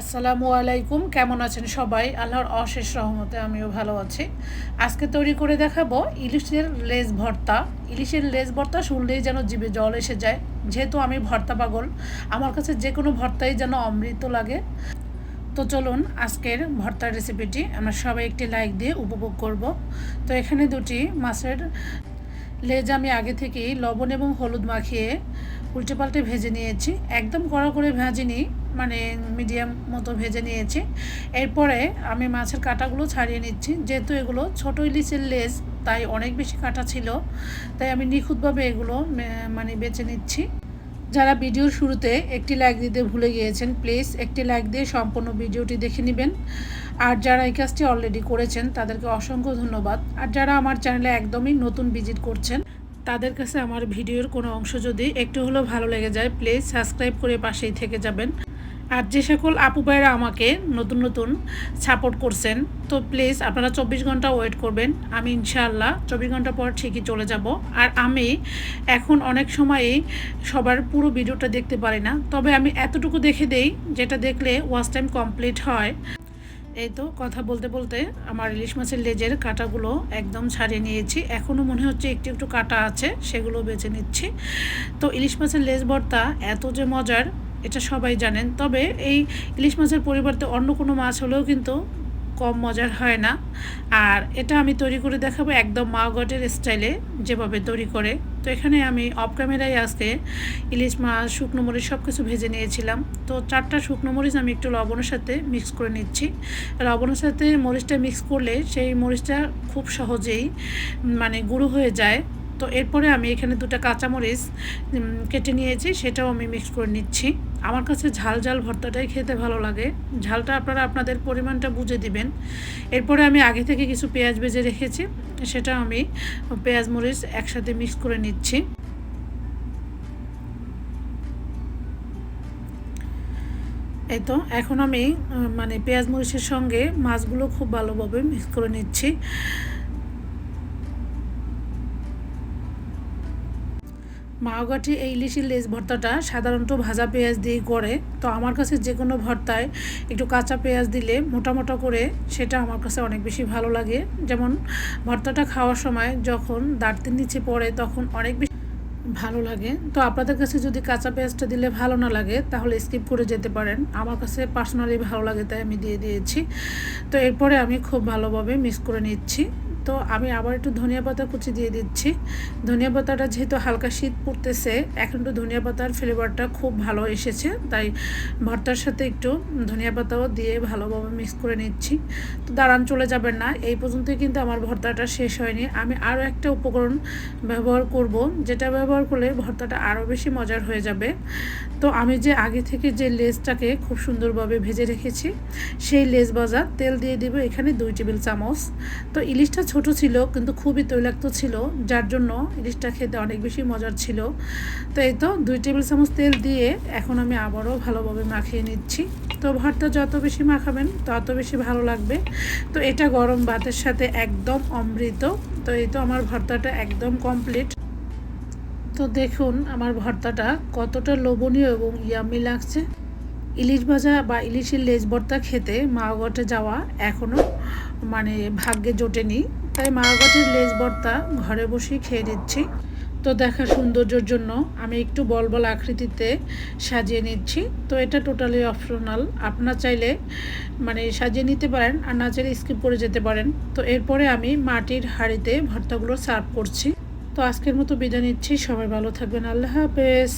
আসসালামু আলাইকুম, কেমন আছেন সবাই? আল্লাহর অশেষ রহমতে আমিও ভালো আছি। আজকে তৈরি করে দেখাবো ইলিশের লেজ ভর্তা। ইলিশের লেজ ভর্তা শুনলেই যেন জিভে জল এসে যায়। যেহেতু আমি ভর্তা পাগল, আমার কাছে যে কোনো ভর্তাই যেন অমৃত লাগে। তো চলুন আজকের ভর্তার রেসিপিটি আমরা সবাই একটি লাইক দিয়ে উপভোগ করব। তো এখানে দুটি মাছের লেজ আমি আগে থেকেই লবণ এবং হলুদ মাখিয়ে উল্টে পাল্টে ভেজে নিয়েছি। একদম কড়া করে ভাজিনি। মানে মিডিয়াম মতো ভেজে নিয়েছি। এরপরে আমি মাছের কাঁটাগুলো ছাড়িয়ে নিচ্ছি। যেহেতু এগুলো ছোটো ইলিশের লেজ, তাই অনেক বেশি কাটা ছিল, তাই আমি নিখুঁতভাবে এগুলো মানে বেছে নিচ্ছি। যারা ভিডিওর শুরুতে একটি লাইক দিতে ভুলে গিয়েছেন প্লিজ একটি লাইক দিয়ে সম্পূর্ণ ভিডিওটি দেখে নেবেন। আর যারা এই কাজটি অলরেডি করেছেন, তাদেরকে অসংখ্য ধন্যবাদ। আর যারা আমার চ্যানেলে একদমই নতুন ভিজিট করছেন, তাদের কাছে আমার ভিডিওর কোনো অংশ যদি একটু হলেও ভালো লেগে যায় প্লিজ সাবস্ক্রাইব করে পাশেই থেকে যাবেন। আর যে সকল আপু ভাইরা আমাকে নতুন নতুন সাপোর্ট করছেন, তো প্লিজ আপনারা চব্বিশ ঘণ্টা ওয়েট করবেন। আমি ইনশাআল্লাহ চব্বিশ ঘণ্টা পর ঠিকই চলে যাব। আর আমি এখন অনেক সময়ই সবার পুরো ভিডিওটা দেখতে পারি না। তবে আমি এতটুকু দেখে দেই, যেটা দেখলে ওয়াচ টাইম কমপ্লিট হয়। এই তো কথা বলতে বলতে আমার ইলিশ মাছের লেজের কাটাগুলো একদম ছাড়িয়ে নিয়েছি। এখনও মনে হচ্ছে একটু একটু কাটা আছে, সেগুলো বেছে নিচ্ছি। তো ইলিশ মাছের লেজ ভর্তা এত যে মজার এটা সবাই জানেন। তবে এই ইলিশ মাছের পরিবর্তে অন্য কোনো মাছ হলেও কিন্তু কম মজার হয় না। আর এটা আমি তৈরি করে দেখাবো একদম মা গটের স্টাইলে যেভাবে তৈরি করে। তো এখানে আমি অফ ক্যামেরায় আজকে ইলিশ মাছ, শুকনো মরিচ সব কিছু ভেজে নিয়েছিলাম। তো চারটা শুকনো মরিচ আমি একটু লবণের সাথে মিক্স করে নিচ্ছি। লবণের সাথে মরিচটা মিক্স করলে সেই মরিচটা খুব সহজেই মানে গুঁড়ো হয়ে যায়। তো এরপরে আমি এখানে দুটো কাঁচামরিচ কেটে নিয়েছি, সেটাও আমি মিক্স করে নিচ্ছি। আমার কাছে ঝাল ঝাল ভর্তাটাই খেতে ভালো লাগে। ঝালটা আপনারা আপনাদের পরিমাণটা বুঝে দিবেন। এরপরে আমি আগে থেকে কিছু পেঁয়াজ ভেজে রেখেছি, সেটা আমি পেঁয়াজ মরিচ একসাথে মিক্স করে নিচ্ছি। এই তো, এখন আমি মানে পেঁয়াজ মরিচের সঙ্গে মাছগুলো খুব ভালোভাবে মিক্স করে নিচ্ছি। মাওগাঠি এই ইলিশের লেজ ভর্তাটা সাধারণত ভাজা পেঁয়াজ দিয়ে করে তো আমার কাছে যে কোনো ভর্তায় একটু কাঁচা পেঁয়াজ দিলে মোটা মোটা করে সেটা আমার কাছে অনেক বেশি ভালো লাগে। যেমন ভর্তাটা খাওয়ার সময় যখন দাঁতের নিচে পড়ে তখন অনেক বেশি ভালো লাগে। তো আপনাদের কাছে যদি কাঁচা পেঁয়াজটা দিলে ভালো না লাগে তাহলে স্কিপ করে যেতে পারেন। আমার কাছে পার্সোনালি ভালো লাগে তাই আমি দিয়ে দিয়েছি। তো এরপরে আমি খুব ভালোভাবে মিক্স করে নিচ্ছি। তো আমি আবার একটু ধনিয়া পাতা কুচি দিয়ে দিচ্ছি। ধনিয়া পাতাটা যেহেতু হালকা শীত পড়তেছে, এখন একটু ধনিয়া পাতার ফ্লেভারটা খুব ভালো এসেছে, তাই ভর্তার সাথে একটু ধনিয়া পাতাও দিয়ে ভালোভাবে মিক্স করে নিচ্ছি। তো দাঁড়ান, চলে যাবেন না, এই পর্যন্তই কিন্তু আমার ভর্তাটা শেষ হয়নি। আমি আরও একটা উপকরণ ব্যবহার করব, যেটা ব্যবহার করলে ভর্তাটা আরও বেশি মজার হয়ে যাবে। তো আমি যে আগে থেকে যে লেজটাকে খুব সুন্দরভাবে ভেজে রেখেছি, সেই লেজ ভাজা তেল দিয়ে দিব এখানে দুই টেবিল চামচ। তো ইলিশটা ছোট ছিল, কিন্তু খুবই তৈলাক্ত ছিল, যার জন্য ইলিশটা খেতে অনেক বেশি মজার ছিল। তো এই তো দুই টেবিল চামচ তেল দিয়ে এখন আমি আবারও ভালোভাবে মাখিয়ে নিচ্ছি। তো ভর্তা যত বেশি মাখাবেন, তত বেশি ভালো লাগবে। তো এটা গরম ভাতের সাথে একদম অমৃত। তো এই তো আমার ভর্তাটা একদম কমপ্লিট। তো দেখুন আমার ভর্তাটা কতটা লোভনীয় এবং ইয়ামি লাগছে। ইলিশ ভাজা বা ইলিশের লেজ ভর্তা খেতে মাওগটে যাওয়া এখনও মানে ভাগ্যে জোটেনি। তাই মাওগটের লেজ ভর্তা ঘরে বসেই খেয়ে নিচ্ছি। তো দেখা সৌন্দর্যের জন্য আমি একটু বল বল আকৃতিতে সাজিয়ে নিচ্ছি। তো এটা টোটালি অপশনাল আপনার চাইলে মানে সাজিয়ে নিতে পারেন আর না চাইলে স্কিপ করে যেতে পারেন। তো এরপরে আমি মাটির হাঁড়িতে ভর্তাগুলো সার্ভ করছি। তো আজকের মতো বিদায় নিচ্ছি। সবাই ভালো থাকবেন। আল্লাহ হাফেজ।